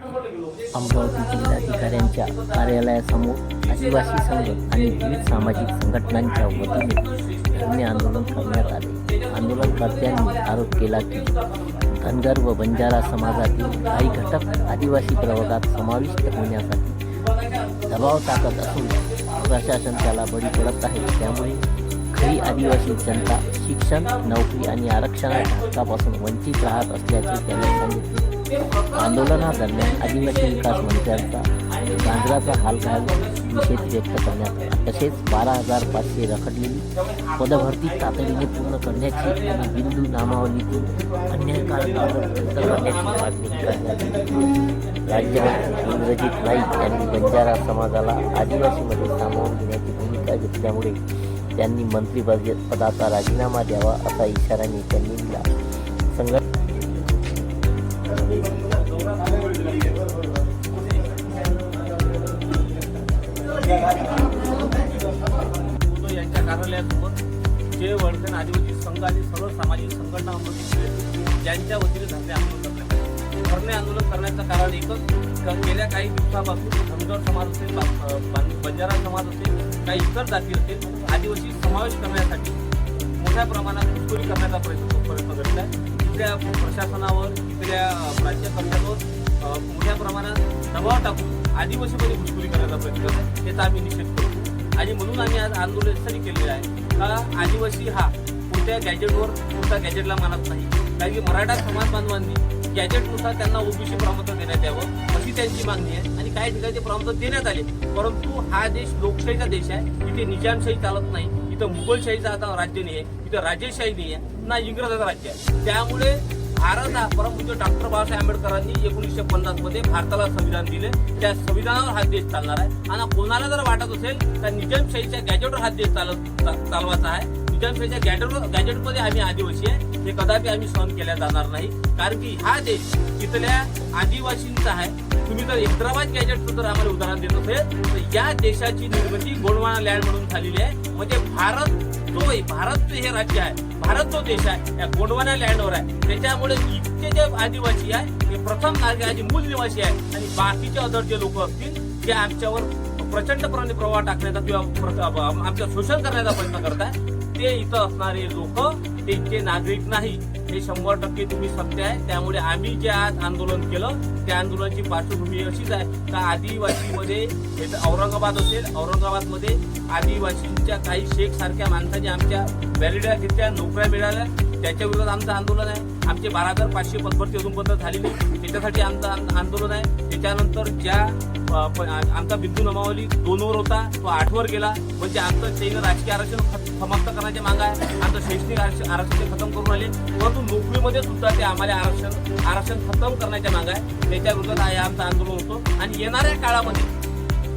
अमरावती जिल्हाधिकाऱ्यांच्या कार्यालयासमोर आदिवासी संघ आणि विविध सामाजिक संघटनांच्या वतीने धरणे आंदोलन करण्यात आले. आंदोलनकर्त्यांनी आरोप केला की धनगर व बंजारा समाजातील काही घटक आदिवासी प्रवर्गात समाविष्ट होण्यासाठी दबाव टाकत असून प्रशासन त्याला बळी पडत आहे. त्यामुळे ही आदिवासी जनता शिक्षण नोकरी आणि आरक्षणाच्या हक्कापासून वंचित राहत असल्याचे त्यांनी सांगितले. आंदोलनादरम्यान आदिवासी विकास मंत्र्यांचा गांजराचा हाल घालून निषेध व्यक्त करण्यात आला. तसेच बारा हजार पाचशे रखडलेली पदभरती तातडीने पूर्ण करण्याची आणि बिंदू नामावलीतून अन्यायकारक रद्द करण्याची मागणी करण्यात राज्यमंत्री इंद्रजित नाईक यांनी बंजारा समाजाला आदिवासीमध्ये सामावून घेण्याची भूमिका घेतल्यामुळे त्यांनी मंत्री पदाचा राजीनामा द्यावा असा इशारा नेत्यांनी दिला. संघ यांच्या कार्यालयासमोर जे वर्धन आदिवासी संघ आणि सर्व सामाजिक संघटना ज्यांच्या वतीने धरणे आंदोलन करण्यात धरणे आंदोलन करण्याचं कारण एकच गेल्या काही दिवसापासून धनगर समाज असेल बंजारा समाज असेल काही इतर जाती असतील आदिवासी समावेश करण्यासाठी मोठ्या प्रमाणात घुसखोरी करण्याचा प्रयत्न प्रयत्न करत आहे इथल्या प्रशासनावर इथल्या राज्य सरकारवर मोठ्या प्रमाणात दबाव टाकून आदिवासीमध्ये घुसखोरी करण्याचा प्रयत्न करत आहे त्याचा आम्ही निषेध करतो आणि म्हणून आम्ही आज आंदोलन यासाठी केलेलं आहे. का आदिवासी हा कोणत्या गॅजेटवर कोणत्या गॅजेटला मानत नाही. कारण की मराठा समाज बांधवांनी गॅजेटनुसार त्यांना ओबीसी प्रमाणपत्र देण्यात यावं अशी त्यांची मागणी आहे. आणि काही ठिकाणी ते देण्यात आले. परंतु हा देश लोकशाहीचा देश आहे. इथे निजामशाही चालत नाही. इथं मुघलशाहीचा आता राज्य नाही आहे इथं राजेशाही नाही आहे ना इंग्रजाचं राज्य आहे. त्यामुळे भारत हा परमपूज्य डॉक्टर बाबासाहेब आंबेडकरांनी एकोणीसशे पन्नासमध्ये भारताला संविधान दिले. त्या संविधानावर हा देश चालणार आहे. आणि कोणाला जर वाटत असेल तर निजामशाहीच्या गॅजेटवर हा देश चालत चा- चालवायचा आहे. निजामशाहीच्या गॅजेट गॅजेटमध्ये आम्ही आदिवासी आहे. हे कदापि आम्ही सहन केल्या जाणार नाही. कारण की हा देश इथल्या आदिवासींचा आहे. तुम्ही जर हैदराबाद गॅजेटचं जर आम्हाला उदाहरण देत असेल तर या देशाची निर्मिती गोंडवाना लँड म्हणून झालेली आहे. म्हणजे भारत जो भारत हे राज्य आहे भारत जो देश आहे या गोंडवाना लँडवर आहे. त्याच्यामुळे इथचे जे आदिवासी आहे ते प्रथम नागरिकाचे आहे जे मूल निवासी आहे आणि बाकीचे अदर जे लोक असतील ते आमच्यावर प्रचंडपणे प्रवाह टाकण्याचा किंवा प्र- आमचं शोषण करण्याचा प्रयत्न करताय ते इथं असणारे लोक ते नागरिक नाही. हे शंभर टक्के तुम्ही सत्य आहे. त्यामुळे आम्ही जे आज आंदोलन केलं त्या आंदोलनाची पार्श्वभूमी अशीच आहे. का आदिवासीमध्ये औरंगाबाद असेल औरंगाबादमध्ये आदिवासींच्या काही शेख सारख्या माणसांनी आमच्या व्हॅलिड्या घेतल्या नोकऱ्या मिळाल्या. त्याच्या विरोधात आमचं आंदोलन आहे. आमचे बारा हजार पाचशे पदभरती अजूनपर्यंत झालेली. त्याच्यासाठी आमचं आंदोलन आहे. त्याच्यानंतर ज्या आमचा बिंदू नमावली दोनवर होता तो आठवर गेला. म्हणजे आमचं चैन राजकीय आरक्षण खत- समाप्त करण्याची माग आहे. आमचं शैक्षणिक आरक्षण आरक्षण खतम करून आले. परंतु नोकरीमध्ये सुद्धा ते आम्हाला आरक्षण आरक्षण खतम करण्याच्या माग आहे. त्याच्या विरोधात आहे आमचं आंदोलन होतो. आणि येणाऱ्या काळामध्ये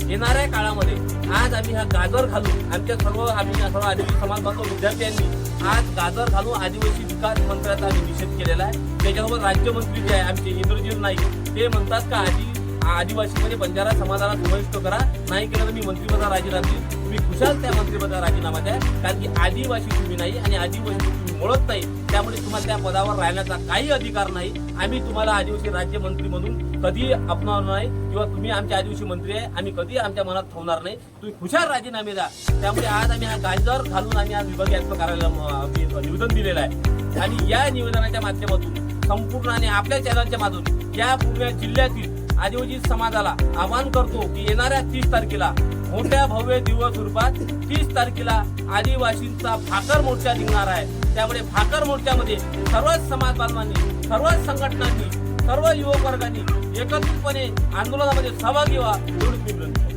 येणाऱ्या काळामध्ये आज आम्ही हा गाजर घालून आमच्या सर्व आम्ही सर्व आदिवासी समाज बांधव विद्यार्थ्यांनी आज गाजर घालून आदिवासी विकास मंत्र्याचा आम्ही निषेध केलेला आहे. त्याच्यासोबत राज्यमंत्री जे आहे आमचे इंद्रजीत नाईक ते म्हणतात का आधी आदिवासीमध्ये बंजारा समाजाला समाविष्ट करा. नाही केलं तर मी मंत्रिपदा राजीनामा देईल तुम्ही खुशाल त्या मंत्रिपदा राजीनामा द्या. कारण की आदिवासी तुम्ही नाही आणि आदिवासी तुम्ही मुळत नाही त्यामुळे तुम्हाला त्या पदावर राहण्याचा काही अधिकार नाही. आम्ही तुम्हाला आदिवासी राज्यमंत्री म्हणून कधी अपनावणार नाही किंवा तुम्ही आमचे आदिवासी मंत्री आहे. आम्ही कधी आमच्या मनात ठेवणार नाही. तुम्ही खुशाल राजीनामे द्या. त्यामुळे आज आम्ही हा गाजर घालून आम्ही आज विभागीय आयुक्त कार्यालयाला निवेदन दिलेलं आहे. आणि या निवेदनाच्या माध्यमातून संपूर्ण आणि आपल्या चॅनलच्या माध्यमातून या पूर्ण जिल्ह्यातील आदिवासी समाजाला आवाहन करतो की येणाऱ्या तीस तारखेला मोठ्या भव्य दिवस रूपात तीस तारखेला आदिवासींचा भाकर मोर्चा निघणार आहे. त्यामुळे भाकर मोर्चामध्ये सर्वच समाज बांधवांनी सर्वच संघटनांनी सर्व युवक वर्गांनी एकत्रितपणे आंदोलनामध्ये सहभागी व्हा एवढीच विनंती